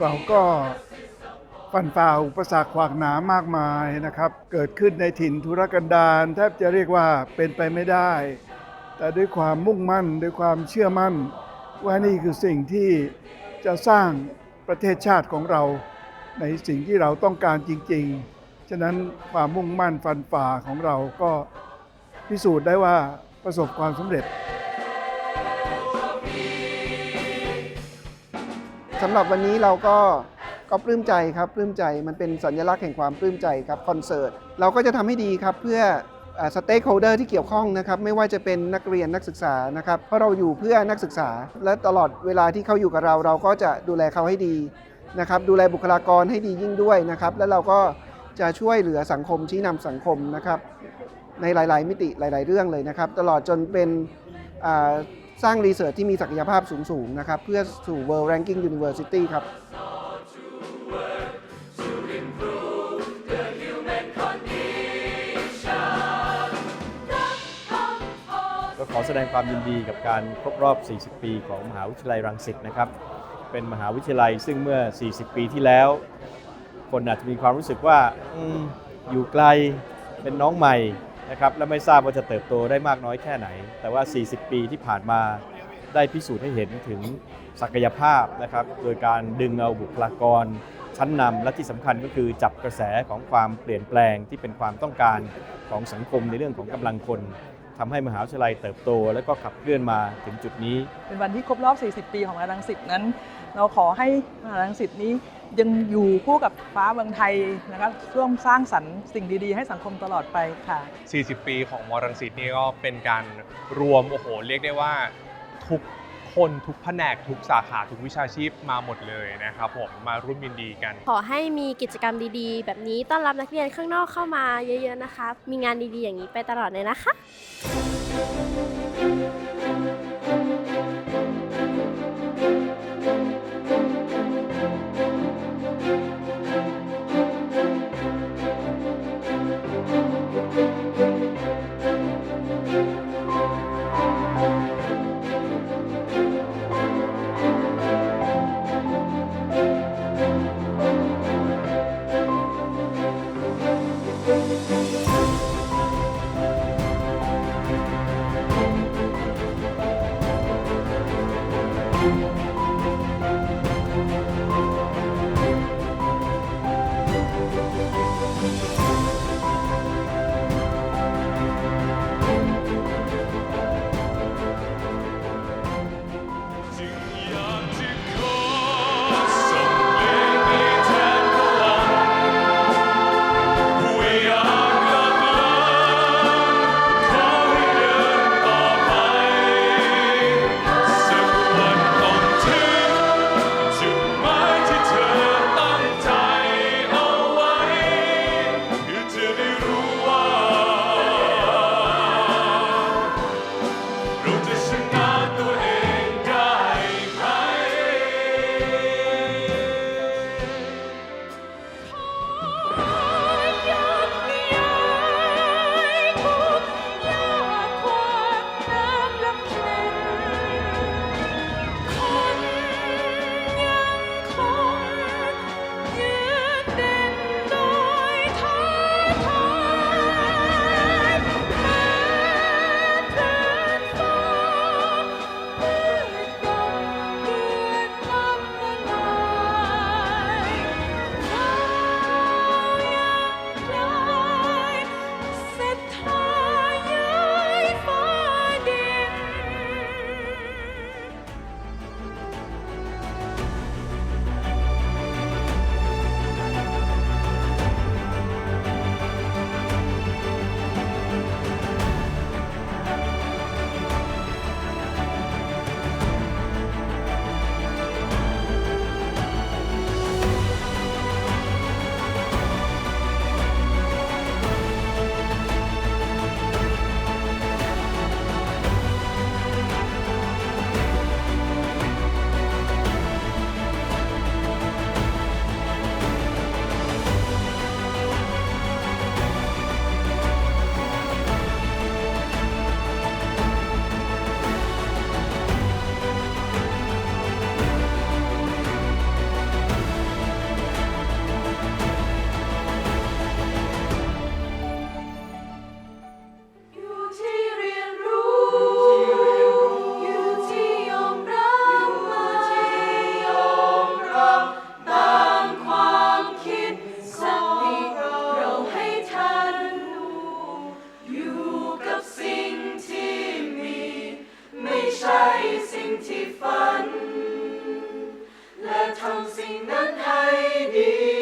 เราก็ฟันฝ่าอุปสรรคขวากหนามากมายนะครับ เกิดขึ้นในถิ่นธุรกันดารแทบจะเรียกว่าเป็นไปไม่ได้ แต่ด้วยความมุ่งมั่นด้วยความเชื่อมั่น ว่านี่คือสิ่งที่จะสร้างประเทศชาติของเรา ในสิ่งที่เราต้องการจริง ๆ ฉะนั้นความมุ่งมั่นฟันฝ่าของเราก็พิสูจน์ได้ว่าประสบความสำเร็จ สำหรับวันนี้เราก็ก็ปลื้มใจครับปลื้มใจมันเป็นสัญลักษณ์แห่งความปลื้มใจครับคอนเสิร์ตเราก็จะทำให้ดีครับเพื่อสเต็กโฮเดอร์ที่เกี่ยวข้องนะครับไม่ว่าจะเป็นนักเรียนนักศึกษานะครับเพราะเราอยู่เพื่อนักศึกษา และตลอดเวลาที่เขาอยู่กับเรา เราก็จะดูแลเขาให้ดีนะครับดูแลบุคลากรให้ดียิ่งด้วยนะครับแล้วเราก็จะช่วยเหลือสังคมชี้นำสังคมนะครับในหลาย ๆ มิติหลาย ๆ เรื่องเลยนะครับ ตลอดจนเป็นอ่า สร้างรีเสิร์ชที่มีศักยภาพสูง ๆ นะครับ เพื่อสู่ World Ranking University ครับก็ขอแสดงความยินดีกับการครบรอบ 40 ปีของมหาวิทยาลัยรังสิตนะครับ เป็นมหาวิทยาลัยซึ่งเมื่อ 40 ปีที่แล้ว คนอาจจะมีความรู้สึกว่าออยู่ไกลเป็นน้องใหม่ นะครับและไม่ทราบว่าจะเติบโตได้มากน้อยแค่ไหน แต่ว่า 40 ปีที่ผ่านมาได้พิสูจน์ให้เห็นถึงศักยภาพนะครับโดยการดึงเอาบุคลากรชั้นนำและที่สำคัญก็คือจับกระแสของความเปลี่ยนแปลงที่เป็นความต้องการของสังคมในเรื่องของกำลังคน ทำให้มหาวิทยาลัยเติบโต และก็ขับเคลื่อนมาถึงจุดนี้ เป็นวันที่ครบรอบ 40 ปีของมหาลังสิตนั้น เราขอให้มหาลังสิตนี้ยังอยู่คู่กับฟ้าเมืองไทยนะครับร่วมสร้างสรรค์สิ่งดีๆ ให้สังคมตลอดไปค่ะ 40 ปีของมอรังสิตนี่ก็เป็นการรวมโอ้โหเรียกได้ว่าทุก คนทุกแผนกทุกสาขาทุกวิชาชีพมาหมดเลยนะครับผมมาร่วมยินดีกัน ขอให้มีกิจกรรมดีๆ แบบนี้ต้อนรับนักเรียนข้างนอกเข้ามาเยอะๆนะคะ มีงานดีๆอย่างนี้ไปตลอดเลยนะคะ ทำสิ่งนั้นให้ดี